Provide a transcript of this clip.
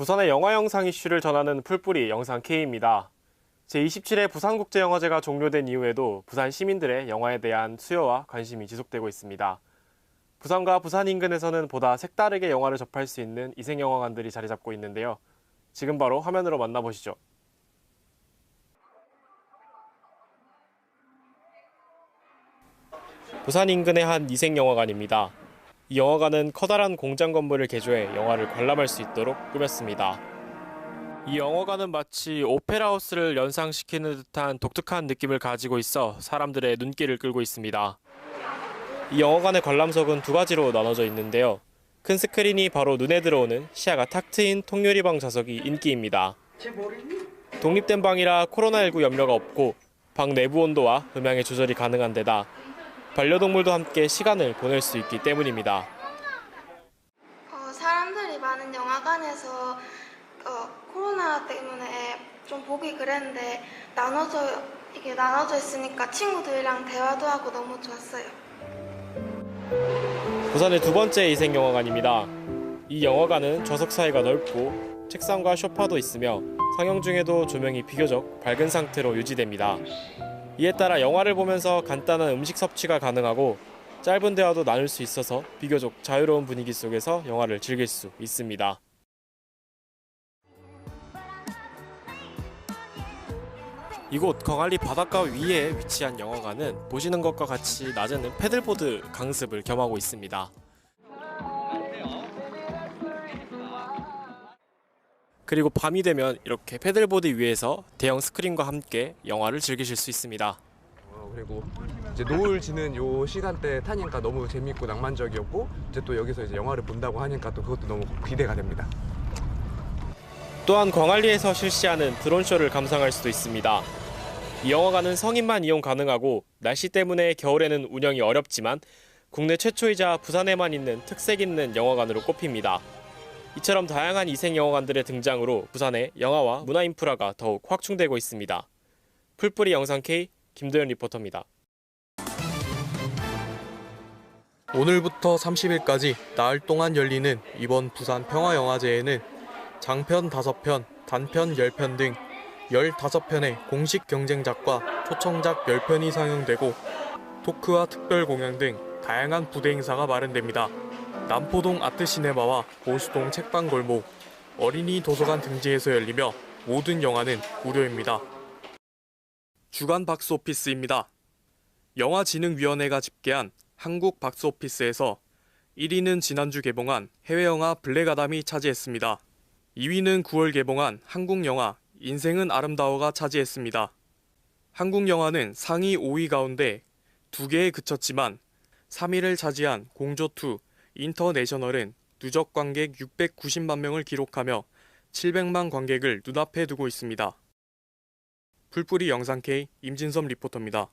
부산의 영화 영상 이슈를 전하는 풀뿌리 영상 K입니다. 제27회 부산국제영화제가 종료된 이후에도 부산 시민들의 영화에 대한 수요와 관심이 지속되고 있습니다. 부산과 부산 인근에서는 보다 색다르게 영화를 접할 수 있는 이색영화관들이 자리 잡고 있는데요. 지금 바로 화면으로 만나보시죠. 부산 인근의 한 이색영화관입니다. 이 영화관은 커다란 공장 건물을 개조해 영화를 관람할 수 있도록 꾸몄습니다. 이 영화관은 마치 오페라하우스를 연상시키는 듯한 독특한 느낌을 가지고 있어 사람들의 눈길을 끌고 있습니다. 이 영화관의 관람석은 두 가지로 나눠져 있는데요. 큰 스크린이 바로 눈에 들어오는 시야가 탁 트인 통유리방 좌석이 인기입니다. 독립된 방이라 코로나19 염려가 없고 방 내부 온도와 음향의 조절이 가능한 데다 반려동물도 함께 시간을 보낼 수 있기 때문입니다. 어, 사람들이 많은 영화관에서 어, 코로나 때문에 좀 보기 그랬는데 나눠져 이게 나눠져 있으니까 친구들이랑 대화도 하고 너무 좋았어요. 부산의 두 번째 이색영화관입니다. 이 영화관은 좌석 사이가 넓고 책상과 소파도 있으며 상영 중에도 조명이 비교적 밝은 상태로 유지됩니다. 이에 따라 영화를 보면서 간단한 음식 섭취가 가능하고 짧은 대화도 나눌 수 있어서 비교적 자유로운 분위기 속에서 영화를 즐길 수 있습니다. 이곳 광안리 바닷가 위에 위치한 영화관은 보시는 것과 같이 낮에는 패들보드 강습을 겸하고 있습니다. 그리고 밤이 되면 이렇게 패들보드 위에서 대형 스크린과 함께 영화를 즐기실 수 있습니다. 어, 그리고 이제 노을 지는 요 시간대 타니까 너무 재밌고 낭만적이었고 이제 또 여기서 이제 영화를 본다고 하니까 또 그것도 너무 기대가 됩니다. 또한 광안리에서 실시하는 드론쇼를 감상할 수도 있습니다. 이 영화관은 성인만 이용 가능하고 날씨 때문에 겨울에는 운영이 어렵지만 국내 최초이자 부산에만 있는 특색 있는 영화관으로 꼽힙니다. 이처럼 다양한 이색 영화관들의 등장으로 부산의 영화와 문화 인프라가 더욱 확충되고 있습니다. 풀뿌리 영상 K 김도현 리포터입니다. 오늘부터 30일까지 나흘 동안 열리는 이번 부산 평화영화제에는 장편 5편, 단편 10편 등 15편의 공식 경쟁작과 초청작 10편이 상영되고 토크와 특별 공연 등 다양한 부대 행사가 마련됩니다. 남포동 아트시네마와 보수동 책방골목, 어린이 도서관 등지에서 열리며 모든 영화는 무료입니다. 주간 박스오피스입니다. 영화진흥위원회가 집계한 한국 박스오피스에서 1위는 지난주 개봉한 해외영화 블랙아담이 차지했습니다. 2위는 9월 개봉한 한국 영화 인생은 아름다워가 차지했습니다. 한국 영화는 상위 5위 가운데 2개에 그쳤지만 3위를 차지한 공조2 인터내셔널은 누적 관객 690만 명을 기록하며 700만 관객을 눈앞에 두고 있습니다. 풀뿌리 영상 K 임진섭 리포터입니다.